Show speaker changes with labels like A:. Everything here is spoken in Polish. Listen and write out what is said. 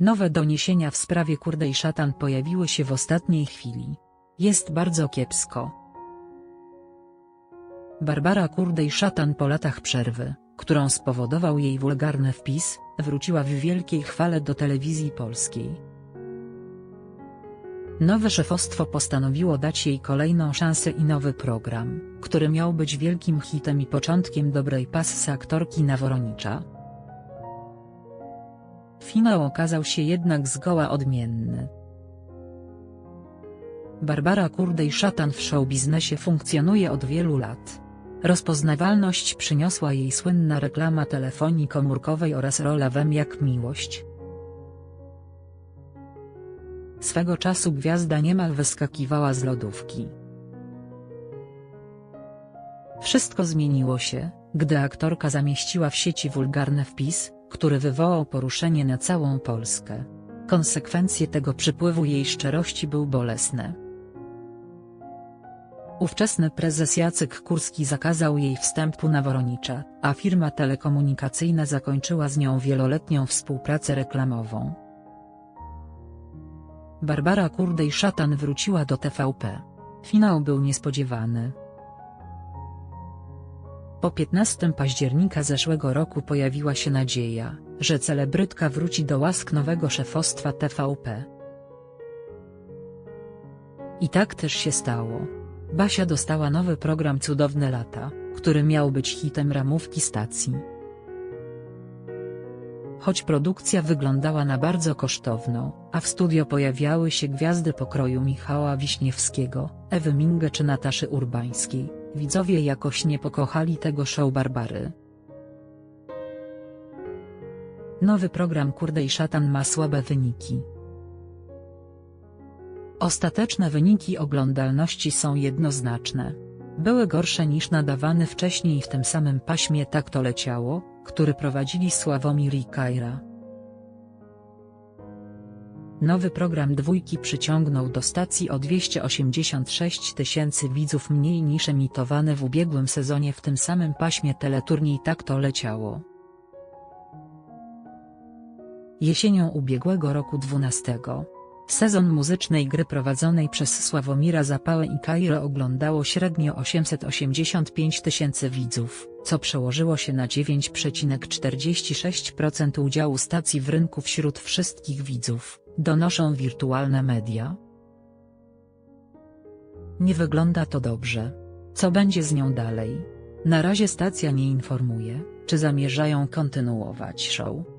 A: Nowe doniesienia w sprawie Kurdej Szatan pojawiły się w ostatniej chwili. Jest bardzo kiepsko. Barbara Kurdej Szatan po latach przerwy, którą spowodował jej wulgarny wpis, wróciła w wielkiej chwale do telewizji polskiej. Nowe szefostwo postanowiło dać jej kolejną szansę i nowy program, który miał być wielkim hitem i początkiem dobrej pasy aktorki Naworonicza. Finał okazał się jednak zgoła odmienny. Barbara Kurdej-Szatan w showbiznesie funkcjonuje od wielu lat. Rozpoznawalność przyniosła jej słynna reklama telefonii komórkowej oraz rola w M jak miłość. Swego czasu gwiazda niemal wyskakiwała z lodówki. Wszystko zmieniło się, gdy aktorka zamieściła w sieci wulgarny wpis, który wywołał poruszenie na całą Polskę. Konsekwencje tego przypływu jej szczerości był bolesne. Ówczesny prezes Jacek Kurski zakazał jej wstępu na Woronicza, a firma telekomunikacyjna zakończyła z nią wieloletnią współpracę reklamową. Barbara Kurdej-Szatan wróciła do TVP. Finał był niespodziewany. Po 15 października zeszłego roku pojawiła się nadzieja, że celebrytka wróci do łask nowego szefostwa TVP. I tak też się stało. Basia dostała nowy program Cudowne Lata, który miał być hitem ramówki stacji. Choć produkcja wyglądała na bardzo kosztowną, a w studio pojawiały się gwiazdy pokroju Michała Wiśniewskiego, Ewy Minge czy Nataszy Urbańskiej, widzowie jakoś nie pokochali tego show Barbary. Nowy program Kurdej Szatan ma słabe wyniki. Ostateczne wyniki oglądalności są jednoznaczne. Były gorsze niż nadawany wcześniej w tym samym paśmie Tak to leciało, który prowadzili Sławomir i Kajra. Nowy program dwójki przyciągnął do stacji o 286 tysięcy widzów mniej niż emitowany w ubiegłym sezonie w tym samym paśmie teleturniej Tak to leciało. Jesienią ubiegłego roku 12. Sezon muzycznej gry prowadzonej przez Sławomira Zapałę i Kairo oglądało średnio 885 tysięcy widzów, co przełożyło się na 9,46% udziału stacji w rynku wśród wszystkich widzów, donoszą wirtualne media. Nie wygląda to dobrze. Co będzie z nią dalej? Na razie stacja nie informuje, czy zamierzają kontynuować show.